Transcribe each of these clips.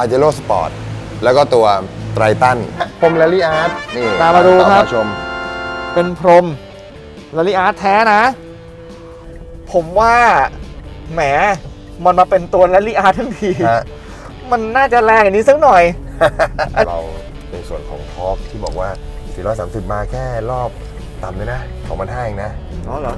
ปาเจโร่สปอร์ตแล้วก็ตัวไตรตันพรมแรลลี่อาร์ตนี่ตามมาดูครับ ชม เป็นพรมลาลิอาร์ตแท้นะ ผมว่าแหมมันมาเป็นตัวลาลิอาร์ตทั้งที ฮะ มันน่าจะแรงอย่างนี้สักหน่อย เราในส่วนของทอร์กที่บอกว่า 430 มาแค่รอบต่ำเลยนะของมันห้าเองนะ อ๋อเหรอ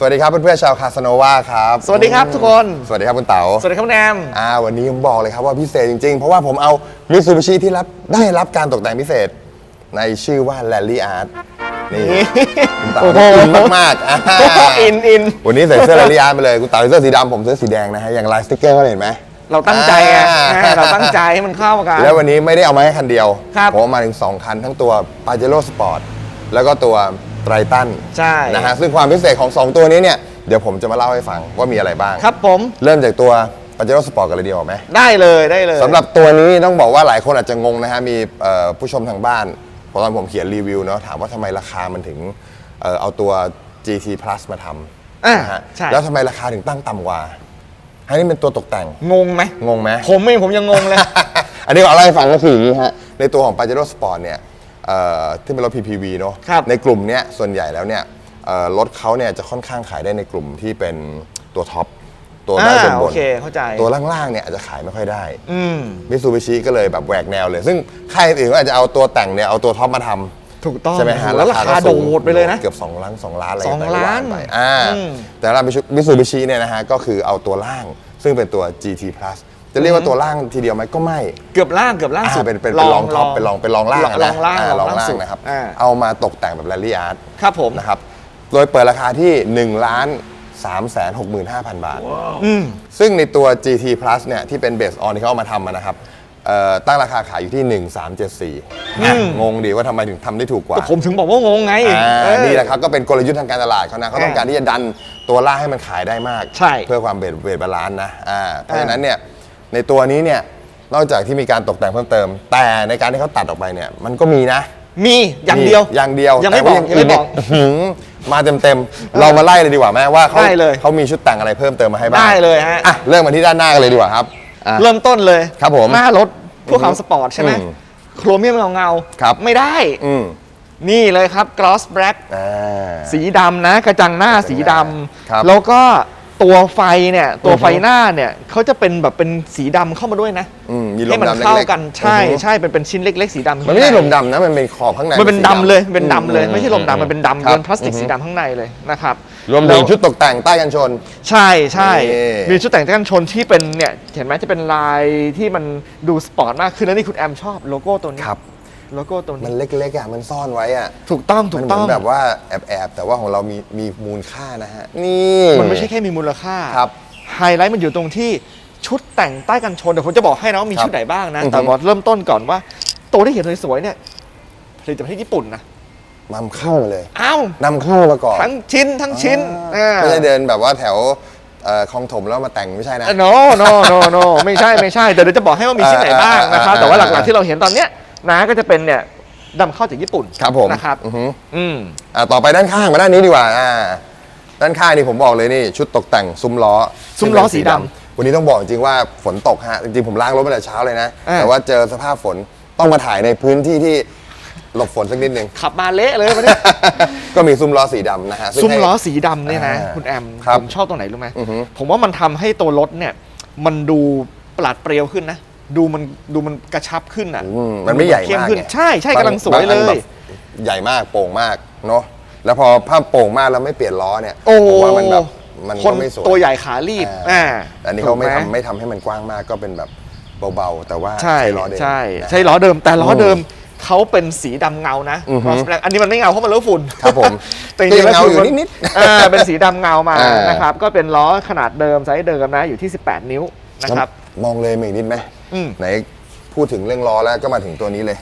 สวัสดีครับเพื่อนๆชาวคาสโนวาครับสวัสดีครับทุกคน สวัสดีครับคุณเต๋าสวัสดีครับแนมอ่าวันนี้ผมบอกเลยครับว่าพิเศษจริงๆ เพราะว่าผมเอามิตซูบิชิที่รับได้รับการตกแต่งพิเศษ ในชื่อว่า Rally Art นี่คุณเต๋าโอ้โหอินมากๆอ่าอินอินวันนี้ใส่เสื้อ Rally Art ไปเลยคุณเต๋าใส่เสื้อสีดำผมเสื้อสีแดงนะฮะอย่างลายสติ๊กเกอร์เขาเห็นไหม เราตั้งใจไงอ่าแหมเราตั้งใจให้มันเข้ากันแล้ววันนี้ไม่ได้เอามาแค่คันเดียว ครับ ผมเอามาถึง 2 คันทั้งตัว Pajero Sport แล้วก็ตัว ไตรตันใช่ นะฮะซึ่งความพิเศษของ 2 ตัวนี้เนี่ย เดี๋ยวผมจะมาเล่าให้ฟังว่ามีอะไรบ้าง ครับผมเริ่มจากตัว Pajero Sport กันเลยดีกว่าไหมได้เลยได้เลย สำหรับตัวนี้ต้องบอกว่าหลายคนอาจจะงงนะฮะ มีเอ่อผู้ชมทางบ้านพอตอนผมเขียนรีวิวเนาะถามว่าทำไมราคามันถึงเอ่อเอาตัว GT Plus มาทอ่าำนะฮะใช่ แล้วทำไมราคาถึงตั้งต่ำกว่าให้นี่เป็นตัวตกแต่ง งงไหมงงไหม ผมเองผมยังงงเลย อันนี้ขอเล่าให้ฟังก็คืออย่างนี้ฮะ ในตัวของ Pajero Sport เนี่ยเอ่อ ที่เป็นรถ PPV เนอะครับ ในกลุ่มเนี้ยส่วนใหญ่แล้วเนี่ยเอ่อรถเขาเนี่ยจะค่อนข้างขายได้ในกลุ่มที่เป็นตัวท็อปตัวได้บนอ่าบโอนเคเข้าใจตัวล่างๆเนี่ยอาจจะขายไม่ค่อยได้ อืม มิตซูบิชิก็เลยแบบแหวกแนวเลย ซึ่งค่ายอื่นก็อาจจะเอาตัวแต่งเนี่ยเอาตัวท็อปมาทำถูกต้องใช่ไหมฮะแล้วราคาก็โดสูงดไปเลยนะเกือบ2ล้าน2ล้านอะไรสองไปล้านไปอ่าอืม แต่ละมิตซูบิชิเนี่ยนะฮะก็คือเอาตัวล่าง ซึ่งเป็นตัว GT Plus จะเรียกว่าตัวล่างทีเดียวไหมก็ไม่เกือบล่างเกือบล่างสุดอ่าเป็นเป็นเป็นลองท็อปเป็นลองเป็นลองล่างลองล่างนะอ่ลลอองงล่างล่างสุดนะครับอ่าเอามาตกแต่งแบบแรลลี่อาร์ตครับผมนะครับโดยเปิดราคาที่1ล้าน3 6 5 0 0 0 บาท อืม ซึ่งในตัว GT Plus เนี่ยที่เป็นเบสออนที่เขาเอามาทำมานะครับเอ่อตั้งราคาขายอยู่ที่ 1374อะงงดีว่าทำไมถึงทำได้ถูกกว่าก็ผมถึงบอกว่างงไงอ่าเออนี่แหละครับ ก็เป็นกลยุทธ์ทางการตลาดเขานะเขาต้องการที่จะดันตัวล่างให้มันขายได้มาก ใช่เพื่อความเบสเบสบาลานซ์นะอ่าเพราะอ่าฉะนั้นเนี่ย ในตัวนี้เนี่ยนอกจากที่มีการตกแต่งเพิ่มเติม แต่ในการที่เขาตัดออกไปเนี่ยมันก็มีนะมีอย่างเดียวมีอย่างเดียวยังไม่แต่ว่าบอกยังไม่บอก นเนี่ยอื้อหือมาเต็มๆเรามาไล่เลยดีกว่าแม่ว่าเขาได้เลย เขามีชุดแต่งอะไรเพิ่มเติมมาให้บ้างได้เลยฮะ อะเริ่มมาที่ด้านหน้ากันเลยดีกว่าครับอะ เริ่มต้นเลยครับผมหน้ารถพวกความสปอร์ตใช่ไหมอืมโครเมียมเงาเงาๆครับ ไม่ได้ อืมนี่เลยครับ gloss black อ่า สีดำนะ กระจังหน้าสีดครับำแล้วก็ ตัวไฟเนี่ยตัวไฟอือฮึหน้าเนี่ยเขาจะเป็นแบบเป็นสีดำเข้ามาด้วยนะอืมมีลให้มมันดำเล็กๆเข้ากันใช่อือฮึ ใช่เป็นเป็นชิ้นเล็ก ๆ สีดำมันไม่ใช่ลข้างมในดำนะ มันเป็นขอบข้างในมันเป็นสีดำเลยเป็นดำเลยอืไม่ใช่ลมดำมันเป็นดำครับเป็นพลาสติกสีดำข้างในเลยนะครับรวมถึงแล้วชุดตกแต่งใต้กันชน ใช่ใช่นี่ มีชุดแต่งกันชนที่เป็นเนี่ยเห็นไหมจะเป็นลายที่มันดูสปอร์ตมากขึ้นแล้วนี่คุณแอมชอบโลโก้ตัวนี้ ครับโลโก้ตัวมันี้นเล็กๆอะมันซ่อนไว้อะถูกต้องถูมันกเหมืต้อองนแบบว่าแอบๆแต่ว่าของเรามีมีมูลค่านะฮะนี่ มันไม่ใช่แค่มีมูลค่าครับไฮไลท์มันอยู่ตรงที่ชุดแต่งใต้กันชนเดี๋ยวผมจะบอกให้นะว่ามีครับชุดไหนบ้างนะ อือฮึ แต่ว่าเริ่มต้นก่อนว่า ตัวที่เห็นสวยๆเนี่ยผลิตจากประเทศญี่ปุ่นนะนำเข้ามาเลยอ้าวนำเข้ามาก่อนทั้งชิ้นทั้งชิ้นอ่า ไม่ใช่เดินแบบว่าแถวเอ่อคลองถมแล้วมาแต่งไม่ใช่นะ โนโนโนโนไม่ใช่ไม่ใช่แต่เดี๋ยวจะบอกให้ว่ามีชิ้นไหนบ้างนะครับอ่าแต่ว่าหลักๆที่เราเห็นตอนเนี้ย นะก็จะเป็นเนี่ยนำเข้าจากญี่ปุ่นครับผมนะครับอือฮึอืม อ่าต่อไปด้านข้างมาด้านนี้ดีกว่าอ่า ด้านข้างนี่ผมบอกเลยนี่ ชุดตกแต่งซุ้มล้อซุ้มล้อสีดวันนี้ต้องบอกจริงๆว่าฝนตกฮะจริงๆผมล้างรถมาแต่เช้าเลยนะ อ่า แต่ว่าเจอสภาพฝนต้องมาถ่ายในพื้นที่ที่หลบฝนสักนิดนึง ขับมาเละเลยวันนี้ ก็มีซุ้มล้อสีดำนะฮะซึ่งซุ้มให้ ล้อสีดำเนี่ยนะ อ่าคุณแอมครับผมชอบตรงไหนรู้ไหมอือฮึผมว่ามันทำให้ตัวรถเนี่ย มันดูปราดเปรียวขึ้นนะ ดูมันดูมันกระชับขึ้นอะอืมมันไม่ใหญ่เข้มากขึ้นไงใช่ใช่บางกำลังสวยเลบางอันแบย บใหญ่มากโป่งมากเนาะแล้วพอภาพโป่งมากแล้วไม่เปลี่ยนล้อเนี่ยโอ้ผมว่ามันแบบมันคก็นไม่สวยตัวใหญ่ขารีบอ่าอ่าแต่อันนี้เขาไม่ถูกหทำไม่ทำให้มันกว้างมากก็เป็นแบบเบาๆ แต่ว่าใช่ล้อเดิมใช่นะ ใช่ล้อเดิมแต่ล้ออมเดิมเขาเป็นสีดำเงานะอือฮึ Cross Black อันนี้มันไม่เงาเพราะมันเลอะฝุ่น ครับผมแต่จริงๆแล้วก็ยังเงาอยู่คืมันิดๆอ่าเป็นสีดำเงามาอ่าน นะครับ ก็เป็นล้อขนาดเดิมไซส์เดิมนะอยู่ที่ 18 นิ้วนะครับ มองเลยมาอีกนิดไหม อืม ไหนพูดถึงเรื่องล้อแล้วก็มาถึงตัวนี้เลย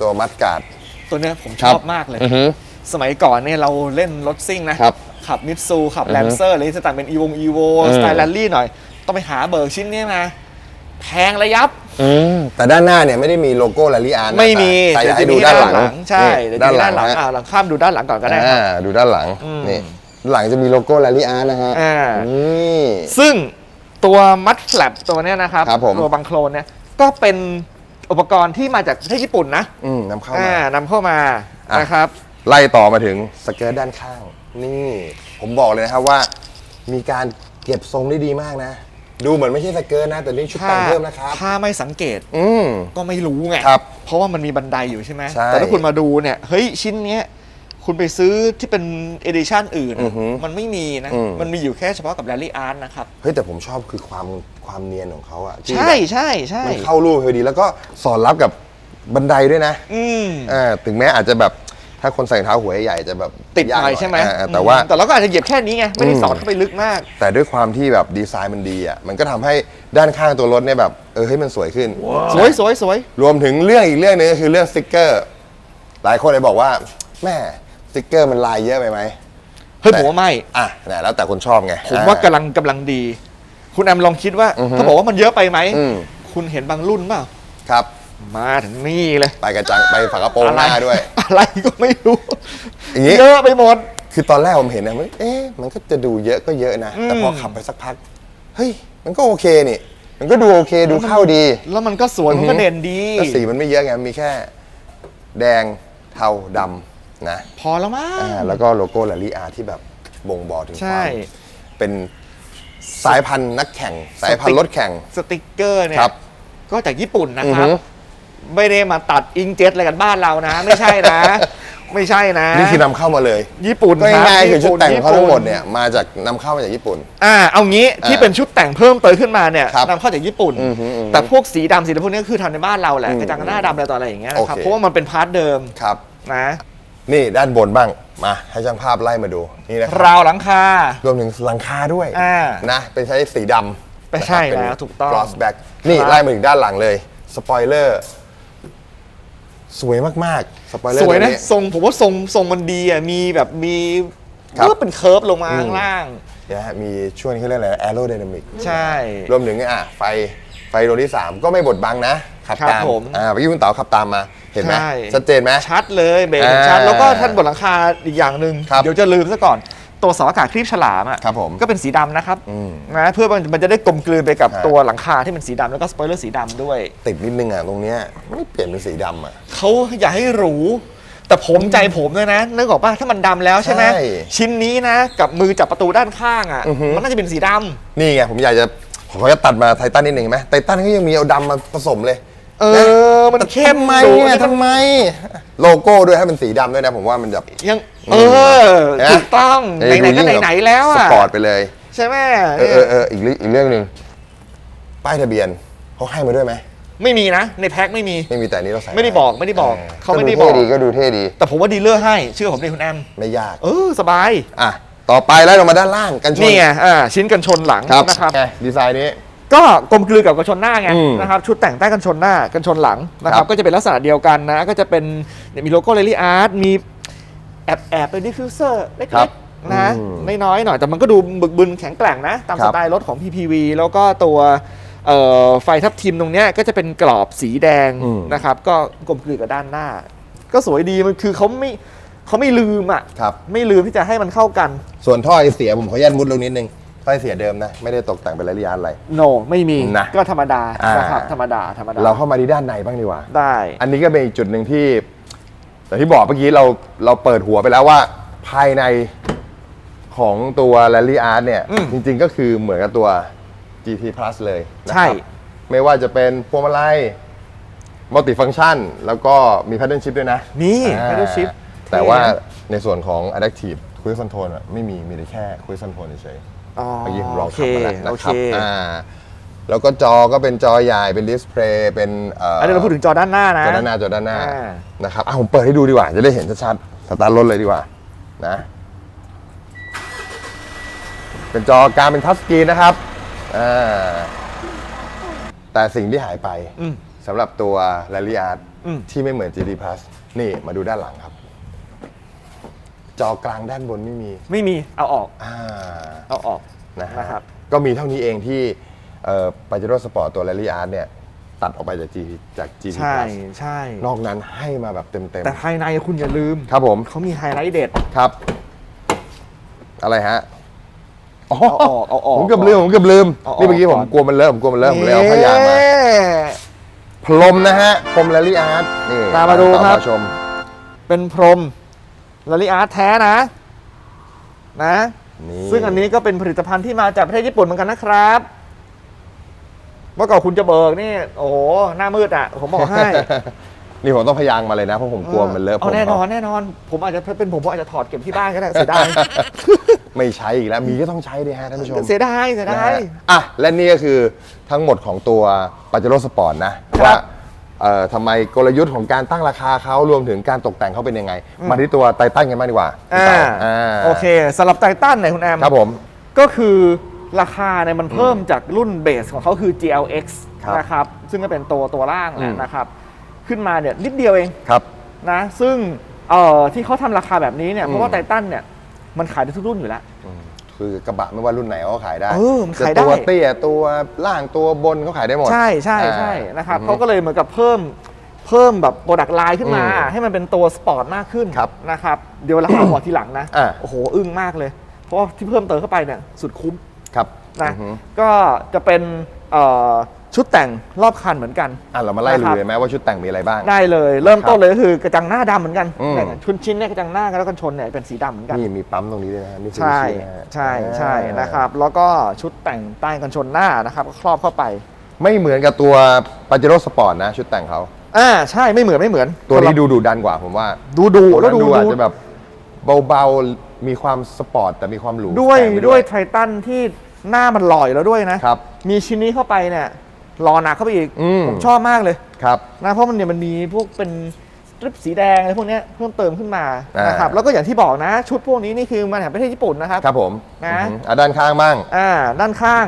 ตัวมัดการ์ด ตัวเนี้ยผมชครัอบบมากเลย อือฮึ สมัยก่อนเนี่ยเราเล่นรถซิ่งนะครับขับมิตซูขับอือแลฮึนเซอร์อะไรจะแต่งเป็นอีวงอีโวอืม สไตล์แรลลี่หน่อย ต้องไปหาเบิร์กชิ้นเนี้ยมาแพงระยับ อืม แต่ด้านหน้าเนี่ยไม่ได้มีโลโก้แลลี่อาร์ไม่มีแต่อยากให้เดี๋ดูยวจะมีด้านหลังใช่นี่เดี๋ยวจะมีด้านหลังฮะอ่าหลังข้ามดูด้านหลังก่อนก็ได้ครับ อ่าดูด้านหลังอืม นี่หลังจะมีโลโก้แลลี่อาร์นะฮะอ่า นี่ ซึ่ง ตัวมัดแฟลปตัวเนี้ยนะครับครับผม ตัวบังโคลนเนี่ยก็เป็นอุปกรณ์ที่มาจากประเทศญี่ปุ่นนะอืมนำเข้าอ่ามานำเข้ามาอะ นะครับ ไล่ต่อมาถึงสเกิร์ตด้านข้าง นี่ ผมบอกเลยนะครับว่า มีการเก็บทรงได้ดีมากนะ ดูเหมือนไม่ใช่สเกิร์ตนะ แต่นี่ชุดแต่งเพิ่มนะครับ ถ้าไม่สังเกตอืม ก็ไม่รู้ไง ครับเพราะว่ามันมีบันไดอยู่ใช่ไหม ใช่แต่ถ้าคุณมาดูเนี่ย เฮ้ยชิ้นเนี้ย คุณไปซื้อที่เป็นเอดิชันอื่นอือหือมันไม่มีนะ อืม มันมีอยู่แค่เฉพาะกับแรลลี่อาร์ตนะครับ เฮ้ยแต่ผมชอบคือความความเนียนของเขาอะที่ใช่แบบใช่ใช่มันเข้ารูปพอดีแล้วก็สอดรับกับบันไดด้วยนะอืมอ่าถึงแม้อาจจะแบบถ้าคนใส่รองเท้าหัวใหญ่ๆจะแบบติดหยากน่อยใช่ไหมอ่าแต่ว่า อืมแต่เราก็อาจจะเหยียบแค่นี้ไง ไม่ได้อืมสอดเข้าไปลึกมาก แต่ด้วยความที่แบบดีไซน์มันดีอะ มันก็ทำให้ด้านข้างตัวรถเนี่ยแบบเออให้มันสวยขึ้น สวยสวยสวยรวมถึงเรื่องอีกเรื่องหนึงก็คือเรื่องสติกเกอร์ หลายคนเลยบอกว่าแม่ สติกเกอร์มันลายเยอะไปไหมเฮ้ยผมว่าไม่ อะเนี่ยแล้วแต่คนชอบไงผมว่ากำลังกำลังดี คุณแอมลองคิดว่าอือฮึถ้าบอกว่ามันเยอะไปไหมอืม คุณเห็นบางรุ่นเปล่าครับ มาถึงนี่เลยไปกระจังไปฝากระโปรงหน้าด้วย อะไรก็ไม่รู้อย่างนี้ เยอะไปหมด คือตอนแรกผมเห็นนะมันเอ๊ะมันก็จะดูเยอะก็เยอะนะ แต่พออืมขับไปสักพัก เฮ้ย มันก็โอเคนี่ มันก็ดูโอเคดูเข้าดี แล้วมันก็สวยมันก็เด่นดี แต่สีมันไม่เยอะไง มีแค่ แดงเทาดำ นะพอแล้วมั้ง อ่าแล้วก็โลโก้แลลี่อาร์ที่แบบบ่งบอกถึงคใช่ วามเป็นสายพันธุ์นักแข่ง สายพันธุ์รถแข่ง สติกเกอร์เนี่ยครับก็จากญี่ปุ่นนะอือครับฮึไม่ได้มาตัดอิงเจ็ตอะไรกันบ้านเรานะ ไม่ใช่นะ ไม่ใช่นะ นี่คือนำเข้ามาเลยญี่ปุ่นก็รับง่ายๆคือชุดแต่งของเขาทั้งหมดญี่ปุ่เนี่ยมาจากนำเข้ามาจากญี่ปุ่น อ่าเอางี้ที่อ่าเป็นชุดแต่งเพิ่มเติมขึ้นมาเนี่ยครับนำเข้าจากญี่ปุ่น อือฮึอือฮึแต่พวกสีดำสีดำพวกนี้ก็คือทำในบ้านเราแหละอืมกระจังหน้าดำอะไรต่ออะไรอย่างเงี้ยนะครับโอเค เพราะว่ามันเป็นพาร์ทเดิมครับ นะ นี่ด้านบนบ้างมาให้ช่างภาพไล่มาดูนี่นะครับราวหลังคา รวมถึงหลังคาด้วยอ่านะเป็นใช้สีดำไม่ใช่นะครับแล้วถูกต้องเป็น gloss back นี่ครับไล่มาถึงด้านหลังเลยสปอยเลอร์สวยมากๆสปอยเลอร์สวยตัวนะนี้ทรงผมว่าทรงทรงมันดีอะ มีแบบมีครับ เพื่อเป็นเคิร์ฟลงมาอืมข้างล่าง นะฮะมีช่วงนี้เขาเรียกอะไรแอโรไดนามิก ใช่ รวมถึงอะไฟไฟดวงที่ 3 ก็ไม่บดบังนะ ขับครับตามผม อ่าเมื่อกี้คุณเต๋าขับตามมา เห็นไหมใช่ชัดเจนไหม ชัดเลยเบรกเห็นชัด อ่าแล้วก็ท่านบนหลังคาอีกอย่างหนึ่งครับเดี๋ยวจะลืมซะก่อน ตัวเสาอากาศครีบฉลามอะครับผมก็เป็นสีดำนะครับอืมนะเพื่อมันมันจะได้กลมกลืนไปกับฮะ ตัวหลังคาที่เป็นสีดำแล้วก็สปอยเลอร์สีดำด้วย ติดนิดนึงอะตรงเนี้ยไม่เปลี่ยนเป็นสีดำอะ เขาอยากให้หรูแต่ผมใจผมเลยนะนึกออกป่ะถ้ามันดำแล้วใช่ไหมใช่ชิ้นนี้นะ กับมือจับประตูด้านข้างอะ อือฮึ มันน่าจะเป็นสีดำ นี่ไงผมอยากจะผมขอจะตัดมาไททันนิดหนึ่งเห็นไหมไททันก็ยังมีเอาดำมาผสมเลย เออ มันเข้มทำไมดูเนี่ยนี่มันทำไม โลโก้ด้วยให้เป็นสีดำด้วยนะผมว่ามันจะ ยัง เออเห็นไหมถูกต้อง เอ้ยไหนๆก็ดูยิ่งไหนๆแล้วสอะปอร์ตไปเลย ใช่ไหมเออเออเอออีกเรื่องอีกเรื่องหนึ่งป้ายทะเบียนเขาให้มาด้วยไหมไม่มีนะ ในแพ็คไม่มี ไม่มีแต่อันนี้เราใส่ไม่ได้บอกไม่ได้บอกออเขาไม่ได้ก็บอก เท่ดีก็ดูเท่ดี แต่ผมว่าดีลเลอร์ให้ เชื่อผมดิคุณแอม ไม่ยาก เออ สบาย อะ ต่อไปไล่ลงมาด้านล่างกันชนนี่ไงอ่าชิ้นกันชนหลังครับนะครับ ไงดีไซน์นี้ ก็กลมกลืนกับกันชนหน้าไงอืมนะครับชุดแต่งใต้กันชนหน้ากันชนหลังนะคครัรับบ ก็จะเป็นลักษณะเดียวกันนะ ก็จะเป็นเนี่ยมีโลโก้เรลลี่อาร์ตมีแอบแอบเป็นดิฟฟิวเซอร์เล็ครักบๆนะอืมไม่น้อยหน่อยแต่มันก็ดูบึกบึนแข็งแกร่งนะ ตามครัสบ ไตล์รถของ PPV แล้วก็ตัวเอ่อไฟทับทิมตรงเนี้ยก็จะเป็นกรอบสีแดงอืม นะครับก็กลมกลืนกับด้านหน้า ก็สวยดีมันคือเขาไม่เขาไม่ลืมอะครับ ไม่ลืมที่จะให้มันเข้ากัน ส่วนท่อไอเสียผมขออนุญาตมุดลงนิดนึง ท่อไอเสียเดิมนะ ไม่ได้ตกแต่งเป็นระยะอะไร โน ไม่มีนะก็ธรรมดาอ่าน นะครับธรรมดาธรรมดาเราเข้ามาที่ด้านในบ้างดีกว่า ได้ อันนี้ก็เป็นอีกจุดหนึ่งที่แต่ที่บอกเมื่อกี้เราเราเปิดหัวไปแล้วว่า ภายในของตัว Rally Art เนี่ย อืม จริงๆก็คือเหมือนกับตัว GT Plus เลยนะใช่ครับไม่ว่าจะเป็นพวงมาลัยมัลติฟัง c t ชันแล้วก็มี Paddle Shift ด้วยนะนี่อ่า Paddle Shift แต่ว่าเท่นะในส่วนของ Adaptive Cruise Control อะไม่มีมีแต่แค่ Cruise Control เฉยๆ อ๋อเมื่อกี้ผมลองโอเคขับมาแล้วนะโอครับเคอ่าแล้วก็จอก็เป็นจอใหญ่เป็นดิสเพลย์เป็นเอันนี้เราพูดถึงจอด้านหน้านะ จอด้านหน้าจอด้านหน้าอ่า นะครับอะผมเปิดให้ดูดีกว่า จะได้เห็นชัดๆสตาร์ทรถเลยดีกว่านะ เป็นจอกลารเป็นทัชสกรีนนะครับอ่าแต่สิ่งที่หายไปอืม สำหรับตัว Rally Art อืม ที่ไม่เหมือน GT Plus นี่มาดูด้านหลังครับ จอกลางด้านบนไม่มีไม่มีเอาออกอ่าเอาออกนะฮะนะครับ ก็มีเท่านี้เองที่เอ่อปาเจโร่สปอร์ตตัว Rally Art เนี่ย ตัดออกไปจาก G จาก GT ใช่ Plus ใช่นอกนั้นให้มาแบบเต็มแต่ภายในคุณอย่าลืมๆครับผมเขามีไฮไลท์เด็ดครับ อะไรฮะอ๋อเอาออกเอาออกผมเกือบลืมผมเกือบลืมเอาออกนี่เมื่อกี้ผมก่อนกลัวมันเลอะผมกลัวมันเลอะผมเลยเอาพยางมาพรมนะฮะพรม Rally Art นี่ตามมาดูต่อครับมาชม เป็นพรม ลาลิอาร์ตแท้นะ นะ นี่ซึ่งอันนี้ก็เป็นผลิตภัณฑ์ที่มาจากประเทศญี่ปุ่นเหมือนกันนะครับ เมื่อก่อนคุณจะเบิกนี่ โอ้โห หน้ามืดอะ ผมบอกให้ นี่ผมต้องพยางมาเลยนะเพราะผมกลัวมันเลอะผมเอาแน่นอนแน่นอน ผมอาจจะเป็นผมผมอาจจะถอดเก็บที่บ้านก็ได้เสียดายไม่ใช้อีกแล้วมีก็ต้องใช้ดิฮะท่านผู้ชม เสียดายเสียนะดาฮะยอะ และนี่ก็คือทั้งหมดของตัวปาเจโร่สปอร์ตนะ ครับ ว่าเอ่อ ทำไมกลยุทธ์ของการตั้งราคาเขารวมถึงการตกแต่งเขาเป็นยังไง มาที่ตัวไททันกันบ้างดีกว่าพี่อ่าเต๋าอ่าโอเคสำหรับไททันเนี่ยคุณแอมครับผมก็คือราคาเนี่ยมันเพิ่มจากรุ่นเบสของเขาคือ GLX ครับนะครับซึ่งก็เป็นตัวตัวล่างอืมนะครับ ขึ้นมาเนี่ยนิดเดียวเองครับนะซึ่งเอ่อที่เขาทำราคาแบบนี้เนี่ยอืมเพราะว่าไททันเนี่ยมันขายได้ทุกรุ่นอยู่แล้วอืม คือกระบะไม่ว่ารุ่นไหนเขาก็ขายได้เออมันขายได้ จะตัวเตี้ยตัวล่างตัวบนเขาขายได้หมดใช่ใช่อ่าใช่นะครับอือฮึเขาก็เลยเหมือนกับเพิ่มเพิ่มแบบโปรดักต์ไลน์ขึ้นมา อืมให้มันเป็นตัวสปอร์ตมากขึ้นครับนะครับเดี๋ยวราคาบอกทีหลังนะ อ่า โอ้โห อึ้งมากเลย เพราะว่าที่เพิ่มเติมเข้าไปเนี่ยสุดคุ้มครับนะอือฮึ ก็จะเป็นเอ่อ ชุดแต่งรอบคันเหมือนกัน อะเรามาไล่นะคดูรับเลยไหมว่าชุดแต่งมีอะไรบ้าง ได้เลยเริ่มต้นเลยก็คือกระจังหน้าดำเหมือนกันอืม เนี่ยชุนชิ้นเนี่ยกระจังหน้าแล้วกันชนเนี่ยเป็นสีดำเหมือนกัน นี่มีปั๊มตรงนี้ด้วยนะฮะนี่คือใช่ชื่อนะฮะใช่ใช่อ่านะครับแล้วก็ชุดแต่งใต้กันชนหน้านะครับก็ครอบเข้าไปไม่เหมือนกับตัวปาเจโร่สปอร์ตนะ ชุดแต่งเขาอ่าใช่ไม่เหมือนไม่เหมือนตัวนี้ดูดุดันกว่าผมว่าดูดูตัวแล้นั้วนดูดูอาจดูจะแบบเบาๆมีความสปอร์ตแต่มีความหรูด้วยแฝงไปด้วยไททันที่หน้ามันลอยแล้วด้วยนะครับ มีชิ้นนี้เข้าไปเนี่ย รอหนักเข้าไปอีกอืม ผมชอบมากเลยครับ นะเพราะมันเนี่ยมันมีพวกเป็นสตริปสีแดงอะไรพวกเนี้ยเพิ่มเติมขึ้นมาอ่าน นะครับแล้วก็อย่างที่บอกนะ ชุดพวกนี้นี่คือมาจากประเทศญี่ปุ่นนะครับ ครับผมนะ อือฮึอะด้านข้างบ้างอ่าด้านข้าง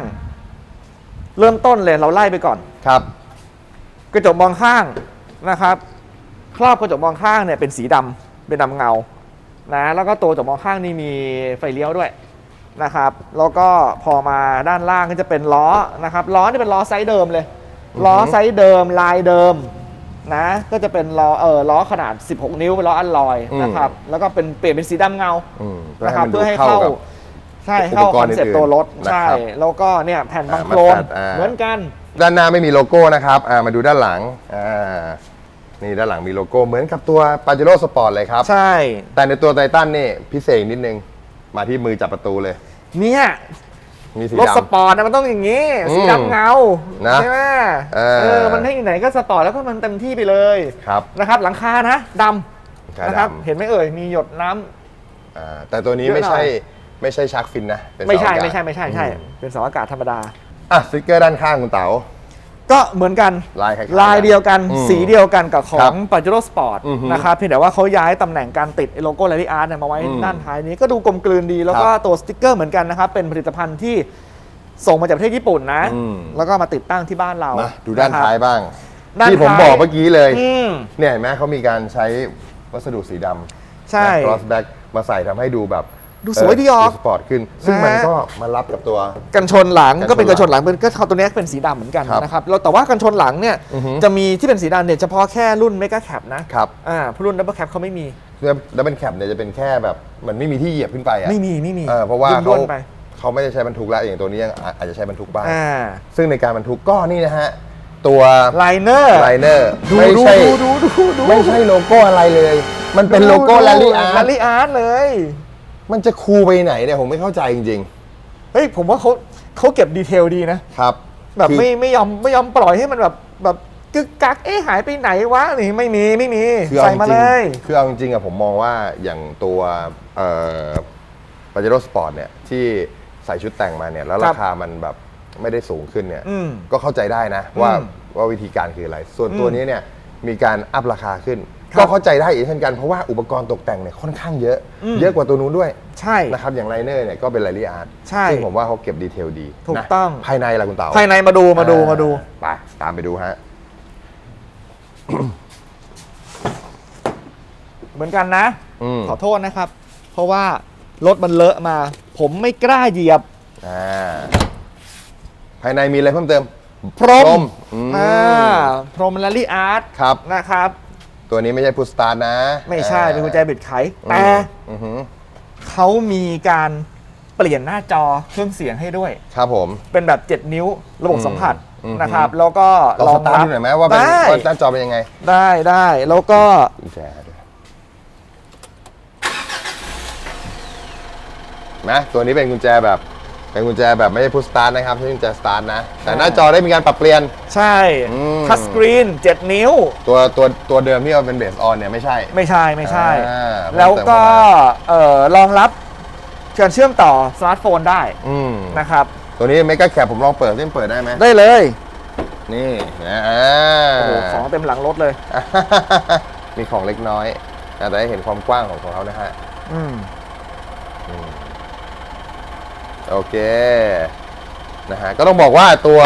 เริ่มต้นเลยเราไล่ไปก่อน ครับ กระจกมองข้างนะครับ ครอบกระจกมองข้างเนี่ยเป็นสีดำเป็นดำเงานะแล้วก็ตัวกระจกมองข้างนี่มีไฟเลี้ยวด้วย นะครับแล้วก็พอมาด้านล่างก็จะเป็นล้อนะครับล้อนี่เป็นล้อไซส์เดิมเลยล้อไซส์เดิมลายเดิมนะก็จะเป็นล้อเออล้อขนาด 16 นิ้วเป็นล้ออัลลอยอืมนะครับแล้วก็เป็นเปลี่ยนเป็นสีดำเงาอืมนะครับมันเพื่อให้ดูเข้ากับใช่อุปเข้ากครอณ์นเซ็ปอื่นๆต์ตัวรถนะครับใช่แล้วก็เนี่ยแผ่นบังโคลนอ่ามาตัดอ่าเหมือนกัน ด้านหน้าไม่มีโลโก้นะครับอ่ามาดูด้านหลังอ่านี่ด้านหลังมีโลโก้เหมือนกับตัวปาเจโร่สปอร์ตเลยครับ ใช่ แต่ในตัวไททันนี่พิเศษนิดนึง มาที่มือจับประตูเลย เนี่ยมีสีรถสดำ ปอร์ตนะมันต้องอย่างนี้ อืมสีดำเงานะใช่ไหมเออ เออ มันให้ไหนก็สปอร์ตแล้วก็มันเต็มที่ไปเลยครับนะครับ หลังคานะดคาำนะครับ ดำเห็นไหมเอ่ยมีหยดน้ำ อ่าแต่ตัวนี้เยอะไม่หน่อยใช่ไม่ใช่ชักฟินนะเป็นไม่ใช่เสาอากาศไม่ใช่ไม่ใช่ใช่ อืมเป็นเสาอากาศธรรมดา อะสติกเกอร์ด้านข้างคุณเต๋า ก็เหมือนกันลายคล้ายๆลายเดียวกันอืมสีเดียวกันกับขอครังบปาเจโร่สปอร์ตอือฮึนะครับเพียงแต่ว่าเขาย้ายตำแหน่งการติดไอ้โลโก้แรลลี่อาร์ตมาไว้อืมด้านท้ายนี้ก็ดูกลมกลืนดี แล้วก็ครับตัวสติกเกอร์เหมือนกันนะครับ เป็นผลิตภัณฑ์ที่ส่งมาจากประเทศญี่ปุ่นนะ อืม แล้วก็มาติดตั้งที่บ้านเรามาดูด้านนะครับท้ายบ้าง ด้านที่ผมท้ายบอกเมื่อกี้เลย อืม เนี่ยเห็นไหมเขามีการใช้วัสดุสีดำใช่ครอสแบ็กมาใส่ทำให้ดูแบบ ดูสวยดีออกสปอร์ตขึ้น ซึ่งนะมันก็มารับกับตัว กันชนหลังกันชนก็เป็นกันชนหลังเป็นก็เขาตัวเนี้ยเป็นสีดำเหมือนกันครับนะครับแล้วแต่ว่ากันชนหลังเนี่ยอือฮึจะมีที่เป็นสีดำเนี่ยเฉพาะแค่รุ่นเมก a แคปนะครับอ่ารุ่นดับเบิลแคปเขาไม่มีแล้วเป็นแคปเนี่ยจะเป็นแค่แบบมันไม่มีที่เหยียบขึ้นไปอะไม่มีไม่มีเออเพราะว่าด้เขาวนๆไปเขาไม่ได้ใช้บรรทุกแล้วอย่างตัวนี้ยังอาจจะใช้บรรทุกบ้างอ่าซึ่งในการบรรทุกก็นี่นะฮะตัวไลเนอร์ไลเนอร์ดูไม่ดูใช่ดูดูดูดูไม่ใช่โลโก้อะไรเลย มันเป็นโลโก้แรลลี่อาแรร์ลลี่อาร์ตเลย มันจะคูลไปไหนเนี่ยผมไม่เข้าใจจริง เฮ้ยผมว่าเขาเขาเก็บดีเทลดีนะ ๆ ครับแบบคือไม่ไม่ยอมไม่ยอมปล่อยให้มันแบบแบบกึกกักเอ๊ะหายไปไหนวะนี่ไม่มีไม่มีคือเอาใส่จมาริเลงย ๆคือเอาจริงๆอะผมมองว่าอย่างตัวเอ่อปาเจโร่สปอร์ตเนี่ยที่ใส่ชุดแต่งมาเนี่ย แล้วครัราบคามันแบบไม่ได้สูงขึ้นเนี่ย อืมก็เข้าใจได้นะว่าอืมว่าวิธีการคืออะไร ส่วนตัวอืมนี้เนี่ยมีการอัพราคาขึ้นครับ ก็เข้าใจได้อีกเช่นกันเพราะว่าอุปกรณ์ตกแต่งเนี่ยค่อนข้างเยอะ อืม เยอะกว่าตัวนู้นด้วยใช่ นะครับอย่างไลเนอร์เนี่ยก็เป็นไลลี่อาร์ตใช่ซึ่งผมว่าเขาเก็บดีเทลดีถูกนะต้อง ภายในล่ะคุณเต๋าภายในมาดูมาดูมาดูไปตามไปดูฮะ เหมือนกันนะ อืม ขอโทษนะครับ เพราะว่ารถมันเลอะมา ผมไม่กล้าเหยียบ อ่าภายในมีอะไรเพิ่มเติม พรมอืม อ่าพรมแลลี่อาร์ตครับ นะครับ ตัวนี้ไม่ใช่พุสตาร์นะไม่ใช่อ่าเป็นกุญแจบิดไขแต่อือหือเขามีการเปลี่ยนหน้าจอเครื่องเสียงให้ด้วย ครับผม เป็นแบบ 7 นิ้วระบบสัมผัสอืม นะครับ แล้วก็ลองสตาร์ทดูหน่อยไหมว่าเป็นได้ว่าหน้าจอเป็นยังไงได้ได้แล้วก็กุญแจด้วยนะตัวนี้เป็นกุญแจแบบ เป็นกุญแจแบบไม่ใช่พุสตาร์นะครับไม่ใช่กุญแจสตาร์ทนะ แต่หน้าจอได้มีการปรับเปลี่ยน ใช่อืม ทัชสกรีน 7 นิ้ว ตัวตัวตัวเดิมที่เอาเป็นเบสออนเนี่ยไม่ใช่ ไม่ใช่ไม่ใช่ อ่าแล้วก็เพิ่มเติมเอ่อรองรับการเชื่อมต่อสมาร์ทโฟนได้อืมนะครับ ตัวนี้เมก a แคปผมลองเปิดเส้นเปิดได้ไหมได้เลยนี่นะอ่า โอ้โหของเต็มหลังรถเลย มีของเล็กน้อยนะแต่ให้เห็นความกว้างของของเขานะฮะ อืม โอเค นะฮะ ก็ต้องบอกว่าตัว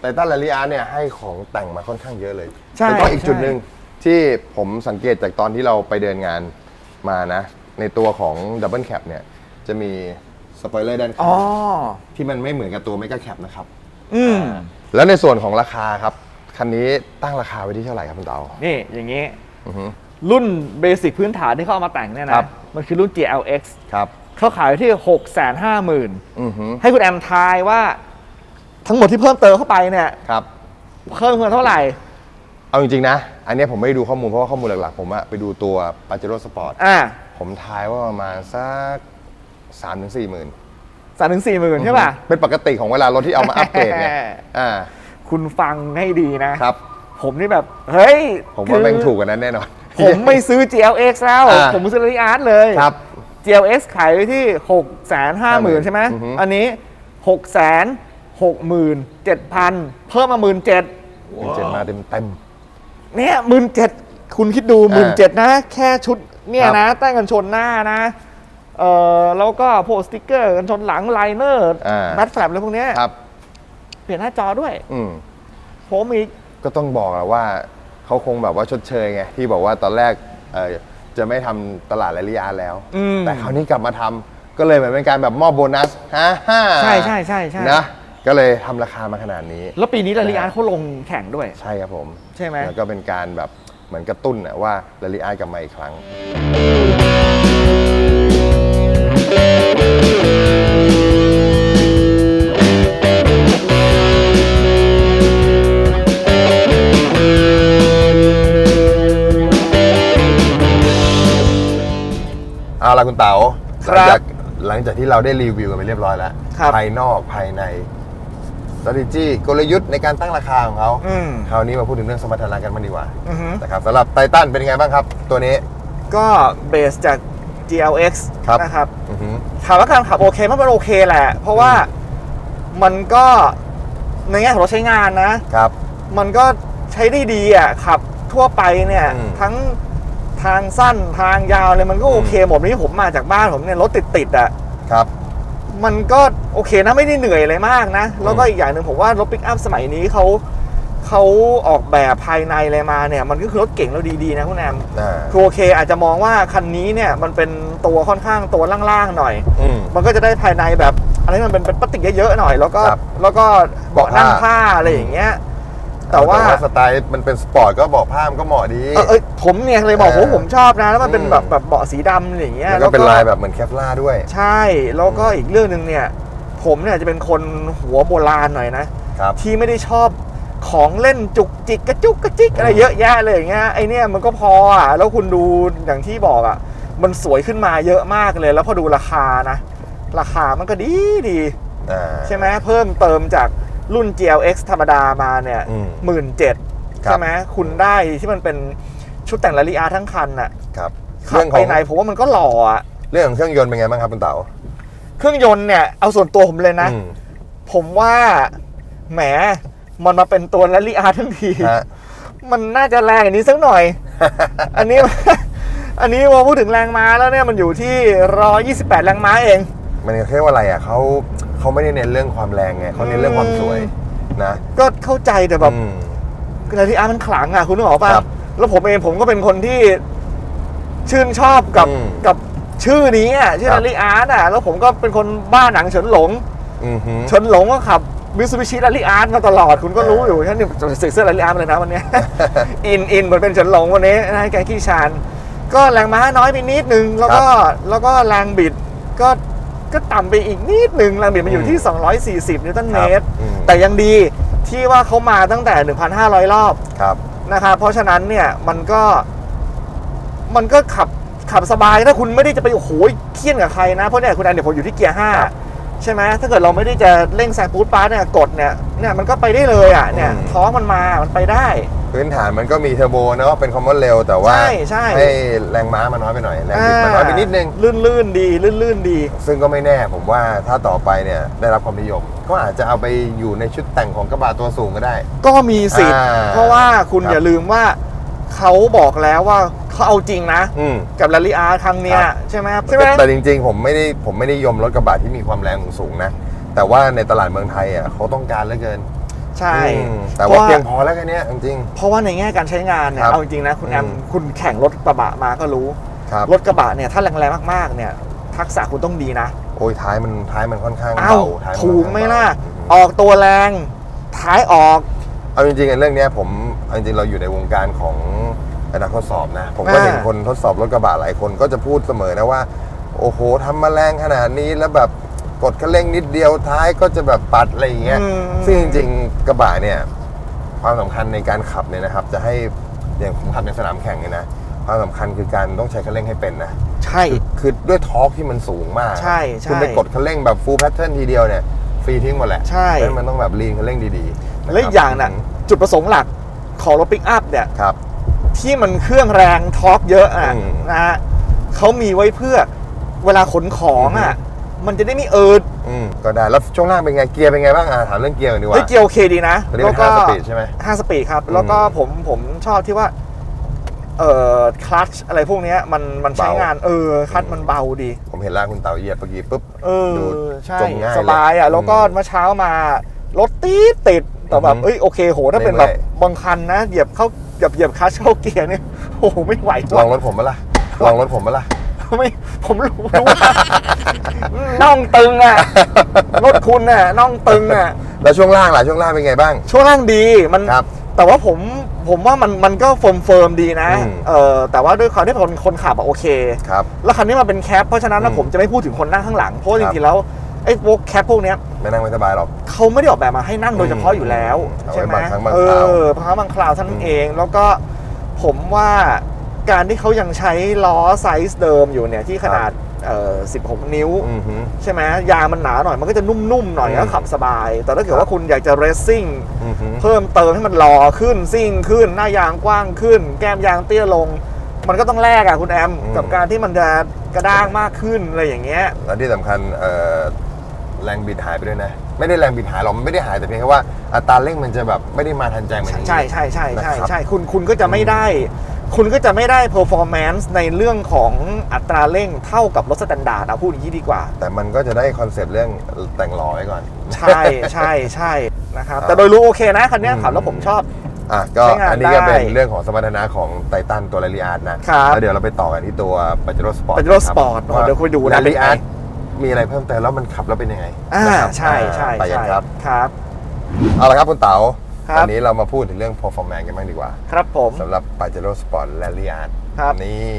ไททันแรลลี่อาร์เนี่ยให้ของแต่งมาค่อนข้างเยอะเลยใช่แล้วก็อีกใช่ จุดหนึ่งที่ผมสังเกตจากตอนที่เราไปเดินงานมานะ ในตัวของดับเบิลแคปเนี่ย จะมีสปอยเลอร์ด้านข้าอ๋องที่มันไม่เหมือนกับตัวเมก a แคปนะครับ อืม แล้วในส่วนของราคาครับ คันนี้ตั้งราคาไว้ที่เท่าไหร่ครับคุณเต๋านี่ อย่างนี้ อือฮึ รุ่นเบสิกพื้นฐานที่เขาเอามาแต่งเนี่ยครันะ บ มันคือรุ่น GLX ครับ เขาขายอยู่ที่6 5 0 0 0 0อือฮึให้คุณแอมทายว่า ทั้งหมดที่เพิ่มเติมเข้าไปเนี่ย ครับ เพิ่มเงินเท่าไหร่ เอาจริงๆนะ อันเนี้ยผมไม่ได้ดูข้อมูลเพราะว่าข้อมูลหลักๆ ผมอะไปดูตัว p a j e r o Sport อ่าผมทายว่าประมาณสักสามถึงสี่หมื่นสามถึงสี่หมื่นใช่ป่ะ เป็นปกติของเวลารถที่เอามาอัปเกรดเนี่ยอ่า คุณฟังให้ดีนะครับ ผมนี่แบบ เฮ้ยผมว่าแม่งคือถูกกว่านั้นแน่นอน ผมไม่ซื้อ GLX แล้ว อ่า ผมซื้อ r อาร์ตเลย ครับ GLX ขายไว้ที่ 6 5 0 0 0 0 ใช่ไหมอือฮึ อันนี้ 6 6 7 0 0 0 เพิ่มมา 1 7 0 0เป็นเจ็ดมาเต็มเต็ม เนี่ยหมื่นเจ็ดคุณคิดดูหมื่นเจ็ดนะ แค่ชุดเนี่ยครับนะแต่งกันชนหน้านะเออแล้วก็พวกสติกเกอร์กันชนหลังไลเนอร์อ่า แมทแฟลปอะไรพวกเนี้ยๆครับ เปลี่ยนหน้าจอด้วย อืม ผมอีก ก็ต้องบอกอะว่าเขาคงแบบว่าชดเชยไง ที่บอกว่าตอนแรกเออ จะไม่ทำตลาดระยะแล้ว อืม แต่คราวนี้กลับมาทำก็เลยเหมือนเป็นการแบบมอบโบนัสฮ่าฮ่าใช่ใช่ใช่ใช่นะก็เลยทำราคามาขนาดนี้ แล้วปีนี้ลาลิอาร์เขาลงแข่งด้วย ใช่ครับผมใช่ไหม แล้วก็เป็นการแบบเหมือนกระตุ้นนะว่าลาลิอากลับมาอีกครั้ง เอาละคุณเต๋าคหรัลับจากหลังจากที่เราได้รีวิวกันไปเรียบร้อยแล้วครับภายนอกภายใน strategy กลยุทธ์ในการตั้งราคาของเขาอืมคราวนี้มาพูดถึงเรื่องสมรรถนะกันบ้างดีกว่าอือฮึนะครับสำหรับไททันเป็นยังไงบ้างครับ ตัวนี้ก็เบสจาก GLX ครับนะครับอือฮึถามว่าการขับโอเคมันเป็นโอเคแหละ เพราะว่ามันก็ในแง่ของรถใช้งานนะครับ มันก็ใช้ได้ดีอะขับทั่วไปเนี่ยอืมทั้ง ทางสั้นทางยาวเลยมันก็โอเคหมดนี่ผมมาจากบ้านผมเนี่ยรถติดติดๆอะครับ มันก็โอเคนะไม่ได้เหนื่อยอะไรมากนะ แล้วก็อีกอย่างหนึ่งผมว่ารถปิกอัพสมัยนี้เขาเขาออกแบบภายในอะไรมาเนี่ย มันก็คือรถเก่งแล้วดีๆนะคุณแอมอ่าคือโอเค อาจจะมองว่าคันนี้เนี่ยมันเป็นตัวค่อนข้างตัวล่างๆหน่อยอืมมันก็จะได้ภายในแบบอะไรที่มันเป็นเป็นพลาสติกเยอะๆหน่อย แล้วก็ครับแล้วก็เบาะนั่งเบาะผ้าผ้าอะไรอย่างเงี้ย แต่ว่าสไตล์มันเป็นสปอร์ตก็บอกผ้ามันก็เหมาะดีเออเอยผมเนี่ยเลยบอกเออโหผมชอบนะแล้วมันเป็นอืมแบบแบบเบาะสีดำอะไรอย่างเงี้ยแล้วก็เป็นลายแบบเหมือนแคฟล่าด้วย ใช่แล้วก็อีกเรื่องหนึ่งเนี่ย ผมเนี่ยจะเป็นคนหัวโบราณหน่อยนะครับที่ไม่ได้ชอบของเล่นจุกจิกกระจุกกระจิกอะไรเยอะแยะเลยอย่างเงี้ยไอเนี่ยมันก็พออะแล้วคุณดูอย่างที่บอกอะ มันสวยขึ้นมาเยอะมากเลย แล้วพอดูราคานะ ราคามันก็ดีดีอ่าใช่ไหมเพิ่มเติมจาก รุ่น GLX ธรรมดามาเนี่ยอืมหมื่นเจ็ดครับ ใช่ไหมคุณได้ที่มันเป็นชุดแต่งลาลิอาทั้งคันน่ะครับขัเรื่บองขไปองไหนผมว่ามันก็หล่ออะเรื่องของเครื่องยนต์เป็นไงบ้างครับคุณเต๋าเครื่องยนต์เนี่ยเอาส่วนตัวผมเลยนะ อืมผมว่าแหมมันมาเป็นตัวลาลิอาทั้งที ฮะ มันน่าจะแรงอันนี้สักหน่อย อันนี้ อันนี้พอพูดถึงแรงม้าแล้วเนี่ยมันอยู่ที่ 128 แรงม้าเอง มันเรียกว่าอะไรอะเขา เขาไม่ได้เน้นเรื่องความแรงไงเขาเน้นเรื่องความสวยนะก็เข้าใจแต่แบบอืมลาลิอามันขลังอะคุณนึกออกป่ะครับแล้วผมเองผมก็เป็นคนที่ชื่นชอบกับอืมกับชื่อนี้อะชื่อครับลาลิอาร์อะแล้วผมก็เป็นคนบ้าหนังเฉินหลงอือหือชนหลงก็ขับมิ t ซูบิชิ r า l ี y อาร์ตมาตลอดคุณก็รู้อยู่ฉันนี่ใส่เสื้อ r า l ี y อาร์ตเลยนะวันเนี้ย อินอินเหมือนเป็นเฉินหลงวันนี้นะแกขี้ชานก็แรงม้าน้อยไปนิดนึงแล้วก็แล้วก็แรงบิดก็ ก็ต่ำไปอีกนิดนึงแรงบิดมันอยู่ที่ 240 นิวตันเมตรอืมแต่ยังดีที่ว่าเขามาตั้งแต่ 1,500 รอบครับนะครับเพราะฉะนั้นเนี่ยมันก็มันก็ขับขับสบายถ้าคุณไม่ได้จะไปโอ้โหเคี่ยนกับใครนะ เพราะเนี่ยคุณแอนเดี๋ยวผมอยู่ที่เกียร์ห้าครับใช่ไหมถ้าเกิดเราไม่ได้จะเร่งแซงปูดปาร์ตเนี่ยกดเนี่ยเนี่ยมันก็ไปได้เลยอะเนี่ยอืมท้องมันมามันไปได้ พื้นฐานมันก็มีเทอร์โบเนอะเป็นคอมมอนเร็วแต่ว่าใช่ใช่ แรงม้ามันน้อยไปหน่อย แรงบิดมันน้อยไปนิดนึง ลื่นลื่นๆดีลื่นลื่นๆดี ซึ่งก็ไม่แน่ผมว่าถ้าต่อไปเนี่ยได้รับความนิยม ก็อาจจะเอาไปอยู่ในชุดแต่งของกระบะตัวสูงก็ได้ ก็มีสิทธิ์อ่าเพราะว่าคุณครับ อย่าลืมว่าเขาบอกแล้วว่าเขาเอาจริงนะ อืม กับลาลิอาครั้งเนี้ยครับ ใช่ไหมครับใช่ไหม แต่แต่จริงๆ ผมไม่ได้ผมไม่ได้ยมรถกระบะที่มีความแรงสูงนะ แต่ว่าในตลาดเมืองไทยอะเขาต้องการเหลือเกิน ใช่ อืมแต่ว่าเพียงพอแล้วแค่เนี้ยจริง เพราะว่าในแง่การใช้งานเนี่ยครับเอาจริงๆนะคุณแอมอืม คุณแข่งรถกระบะมาก็รู้ ๆครับรถกระบะเนี่ยถ้าแรงๆมากๆเนี่ยทักษะคุณต้องดีนะ โอ้ยท้ายมันท้ายมันค่อนข้างเอ้าเบาท้ายนถูกไหมล่ะค่อนข้างออกตัวแรง ท้ายออกเบาเอาจริงๆไอ้เรื่องเนี้ยผมเอาจริงๆเราอยู่ในวงการของนักทดสอบนะ ผมก็อ่า เห็นคนทดสอบรถกระบะหลายคนก็จะพูดเสมอนะว่า โอ้โหทำมาแรงขนาดนี้แล้วแบบ กดคันเร่งนิดเดียวท้ายก็จะแบบปัดอะไรอย่างเงี้ย อืม ซึ่งจริงๆกระบะเนี่ย ความสำคัญในการขับเนี่ยนะครับ จะให้อย่างผมขับในสนามแข่งเนี่ยนะความสำคัญคือการต้องใช้คันเร่งให้เป็นนะ ใช่ คือด้วยทอร์กที่มันสูงมากใช่ใช่คุณไปกดคันเร่งแบบฟูลแพทเทิร์นทีเดียวเนี่ย ฟรีทิ้งหมดแหละใช่ เพราะฉะนั้นมันต้องแบบลีนคันเร่งดีๆนะครับและอีกอย่างน่ะจุดประสงค์หลักของรถปิกอัพเนี่ย ครับ ที่มันเครื่องแรงทอร์กเยอะอะอืมนะฮะเขามีไว้เพื่อเวลาขนของอะ มันจะได้ไม่เอิดอืมก็ได้แล้วช่วงล่างเป็นไงเกียร์เป็นไงบ้างอะถามเรื่องเกียร์ก่อนดีกว่า เฮ้ยเกียร์โอเคดีนะตัวนี้เป็น5สปีดใช่ไหมห้าสปีดครับอืมแล้วก็ผมผมชอบที่ว่าเอ่อคลัตชอะไรพวกเนี้ยมันมันใช้เบางงานเออคลัตชมันเบาดี ผมเห็นล่างคุณเต่าเหยียบเมื่อกี้ปุ๊บเออดูใช่จมง่ายสบายอะเลยแล้วก็อืมเมื่อเช้ามารถติดติดแต่แบบอือฮึเอ้ยโอเคโหถ้าเป็นไม่แบบเมื่อยบางคันนะเหยียบเข้าเหยียบเหยียบคลัตชเข้าเกียร์เนี่ยโอ้โหไม่ไหวลองรถผมปะล่ะลองรถผมปะล่ะ ไม่ผมรู้รู้ว่าน่องตึงอะรถคุณอะน่องตึงอะแล้วช่วงล่างล่ะช่วงล่างเป็นไงบ้าง ช่วงล่างดีมันครับ แต่ว่าผมผมว่ามันมันก็เฟิร์มเฟิร์มดีนะอืม เออแต่ว่าด้วยความที่คนคนขับอะโอเค ครับ แล้วคันนี้มาเป็นแคปเพราะฉะนั้นนะอืมผมจะไม่พูดถึงคนนั่งข้างหลังเพราะว่าคจรับ ริงๆแล้วไอ้พวกแคปพวกเนี้ยไม่นั่งไม่สบายหรอก เขาไม่ได้ออกแบบมาให้นั่งโดยเฉพาะอยู่แล้วเอาไว้ใช่ไหมบางครั้งบางเอคราวอบางครั้งบางคราวเท่านั้อืนมเอง แล้วก็ผมว่า การที่เขายังใช้ล้อไซส์เดิมอยู่เนี่ยที่ขนาดเอ่อ16 นิ้ว อือหือ ใช่ไหมยางมันหนาหน่อยมันก็จะนุ่มๆหน่อยอืม ก็ขับสบาย แต่ถ้าเกิดครับว่าคุณอยากจะเรซซิ่งอือหือ เพิ่มเติมให้มันหล่อขึ้นซิ่งขึ้น หน้ายางกว้างขึ้น แก้มยางเตี้ยลง มันก็ต้องแลกอะคุณแอม อืม กับการที่มันจะกระด้างมากขึ้นอะไรอย่างเงี้ย แล้วที่สำคัญเอ่อแรงบิดหายไปด้วยนะ ไม่ได้แรงบิดหายหรอกมันไม่ได้หายแต่เพียงแค่ว่าอัตราเร่งมันจะแบบไม่ได้มาทันใจเหมือนอย่างนี้ ใช่ใช่ใช่ใช่นะครับ ใช่คุณคุณก็จะไม่ได้ คุณก็จะไม่ได้ performance ในเรื่องของอัตราเร่งเท่ากับรถสแตนดาร์ดเอาพูดอย่างนี้ดีกว่า แต่มันก็จะได้คอนเซปต์เรื่องแต่งหล่อไว้ก่อน ใช่ใช่ใช่นะครับครับแต่โดยรู้โอเคนะคันเนี้ยอืมขับแล้วผมชอบอะก็ใช้งานอันนี้ก็เป็นได้เรื่องของสมรรถนะของไททันตัวลาริอาร์ดนะครับแล้วเดี๋ยวเราไปต่อกันที่ตัวปัจจุโรสปอร์ต Pajero Sport อ๋อเดี๋ยวคุยดูนะลาริอาร์ดมีอะไรเพิ่มเติมแล้วมันขับแล้วเป็นยังไงอ่านะครับใช่ใช่ไปกันใช่ครับครับเอาละครับคุณเต๋า ครับ วันนี้เรามาพูดถึงเรื่อง performance กันบ้างดีกว่าครับผม สำหรับ Pajero Sport Lariat ครับ นี่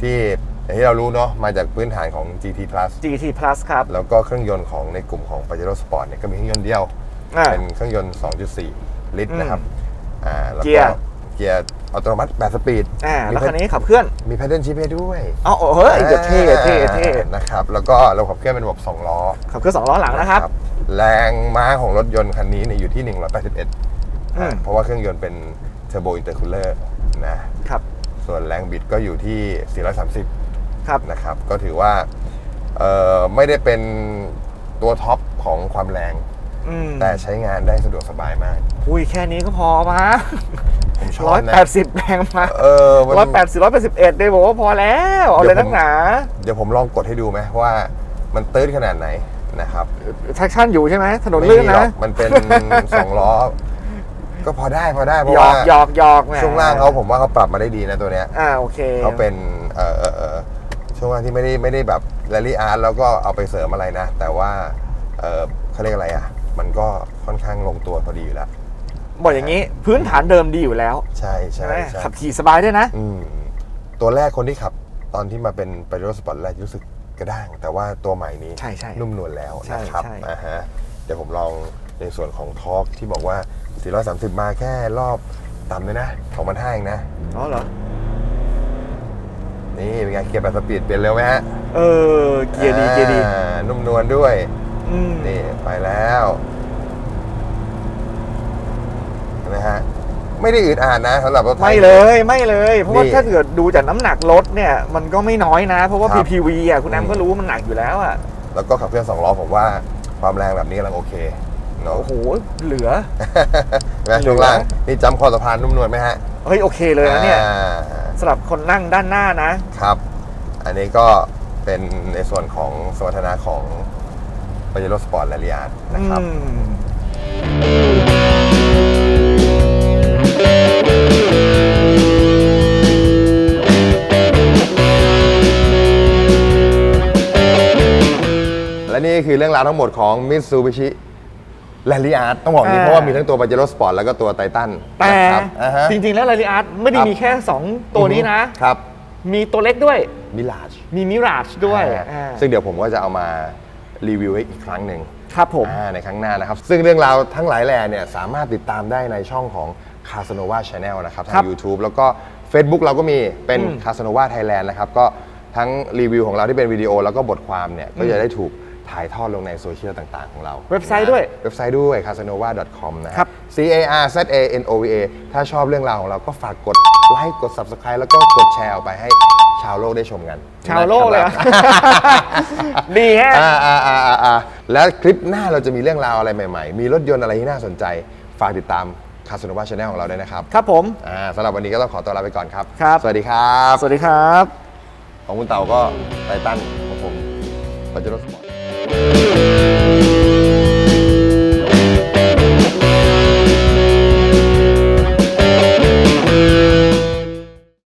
ที่อย่างที่เรารู้เนาะมาจากพื้นฐานของ GT Plus GT Plus ครับแล้วก็เครื่องยนต์ของในกลุ่มของ Pajero Sport เนี่ยก็มีเครื่องยนต์เดียว อ่า เป็นเครื่องยนต์ 2.4 ลิตรอืมนะครับอ่าแล้วเกียก็ร์เกียร์อัตโนมัติ8สปีดอ่ามีแล้วแพคันนี้ขับเคลื่อนมีแพดเดิลชิพให้ด้วยอ๋อเฮ้ยเดี๋ยวเท่เท่เท่อ่านะครับแล้วก็ระบบขับเคลื่อนเป็นระบบ2ล้อขับเคลื่อนสองล้อหลังนะครับ แรงม้าของรถยนต์คันนี้เนี่ยอยู่ที่181อืมอ่าเพราะว่าเครื่องยนต์เป็นเทอร์โบอินเตอร์คูลเลอร์นะ ครับส่วนแรงบิดก็อยู่ที่ 430 ครับ นะครับ ก็ถือว่าเอ่อไม่ได้เป็นตัวท็อปของความแรง อืมแต่ใช้งานได้สะดวกสบายมาก อุ้ยแค่นี้ก็พอมาผมชอร้อบยนะแปดสิบแรงมาเออมัน ร้อยแปดสิบร้อยแปดสิบเอ็ดเลยบอกว่าพอแล้ว เอาเลยนักหนา เดี๋ยวผมลองกดให้ดูไหมว่ามันตื้นขนาดไหน นะครับแท็กชั่นอยู่ใช่ไหมถนนลื่นไม่มีหรนะอกมันเป็นสองล้อ ก็พอได้พอได้เพราะหยอว่ากหยอกหยอกแหมช่วงล่างเขาผมว่าเขาปรับมาได้ดีนะตัวเนี้ยอ่าโอเคเขาเป็นเออเออเออช่วงล่างที่ไม่ได้ไม่ได้แบบแรลลี่อาร์ตแล้วก็เอาไปเสริมอะไรนะ แต่ว่าเออเขาเรียกอะไรอะ มันก็ค่อนข้างลงตัวพอดีอยู่แล้ว บอกอย่างนี้พื้นฐานเดิมดีอยู่แล้วใช่ใช่ใช่ไหมใช่ขับขี่สบายด้วยนะ อืมตัวแรกคนที่ขับตอนที่มาเป็นไปรถสปอร์ตแรกรู้สึก กระด้าง แต่ว่าตัวใหม่นี้ใช่ใช่นุ่มนวลแล้วใช่นะครับใช่ อ่าฮะเดี๋ยวผมลองในส่วนของทอร์กที่บอกว่า 430 มาแค่รอบต่ำเลยนะ2 5 0 0เองนะ อ๋อเหรอ นี่เป็นไงเกียร์แบบสปีดเปลี่ยนเร็วไหมฮะเออ เกียร์ดี เกียร์ดีอ่านุ่มนวลด้วย อืมนี่ไปแล้วเห็นไหมฮะ ไม่ได้อึดอัดนะสำหรับรถทไม่เลยไม่เลยเพราะว่านี่ถ้าเกิดดูจากน้ำหนักรถเนี่ยมันก็ไม่น้อยนะ เพราะว่า ครับ PPV อะคุณแอมอืมก็รู้ว่ามันหนักอยู่แล้วอะแล้วก็ขับเคลื่อนสองล้อผมว่าความแรงแบบนี้กำลังโอเคเนาะโอ้โหเหลือเห็นไหมช่วงล่างนี่จำคอสะพานนุ่มนวลไหมฮะเฮ้ยโอเคเลยนะเนี่ยอ่า สำหรับคนนั่งด้านหน้านะ ครับ อันนี้ก็เป็นในส่วนของสมรรถนะของปาเจโร่สปอร์ตและเรียนนะครับ อืม นี่คือเรื่องราวทั้งหมดของ Mitsubishi l a n d a r ต้องบอกนี้อ่า เพราะว่ามีทั้งตัว Pajero Sport แล้วก็ตัว Titan แต่นะครับอ่าฮะ จริง ๆ แล้วลาริอาร์ตไม่ได้ครับมีแค่ 2 ตัวนี้นะ ครับมีตัวเล็กด้วย Mirage มีมิราชด้วยอ่าอ่าซึ่งเดี๋ยวผมก็จะเอามารีวิวให้อีกครั้งหนึ่ง ครับผม อ่าในครั้งหน้านะครับ ซึ่งเรื่องราวทั้งหลายแหล่เนี่ยสามารถติดตามได้ในช่องของ Casanova Channel นะครับครัทางบ YouTube แล้วก็ Facebook เราก็มีเป็นอืม Casanova Thailand นะครับ ก็ทั้งรีวิวของเราที่เป็นวิดีโอแล้วก็บทความเนี่ย ก็จะได้ถูก ถ่ายทอดลงในโซเชียลต่างๆ ของเราเว็บไซต์ด้วยเว็บไซต์ด้วย casanova.com นะคครัรับบ C A R Z A N O V A ถ้าชอบเรื่องราวของเราก็ฝากกดไลค์กด Subscribe แล้วก็กดแชร์ออกไปให้ชาวโลกได้ชมกันชาวโลกเลยเหรอนะครับดีฮะ อ่าอ่าอ่าอ่าอ่าแล้วคลิปหน้าเราจะมีเรื่องราวอะไรใหม่ๆ มีรถยนต์อะไรที่น่าสนใจ ฝากติดตามคาสโนวาชาแนลของเราด้วยนะครับครับผม อ่าสำหรับวันนี้ก็ต้องขอตัวลาไปก่อนครับ ครับ สวัสดีครับ สวัสดีครับ ของคุณเต่าก็ไททันของผมปัจจุบันสปอร์ต Música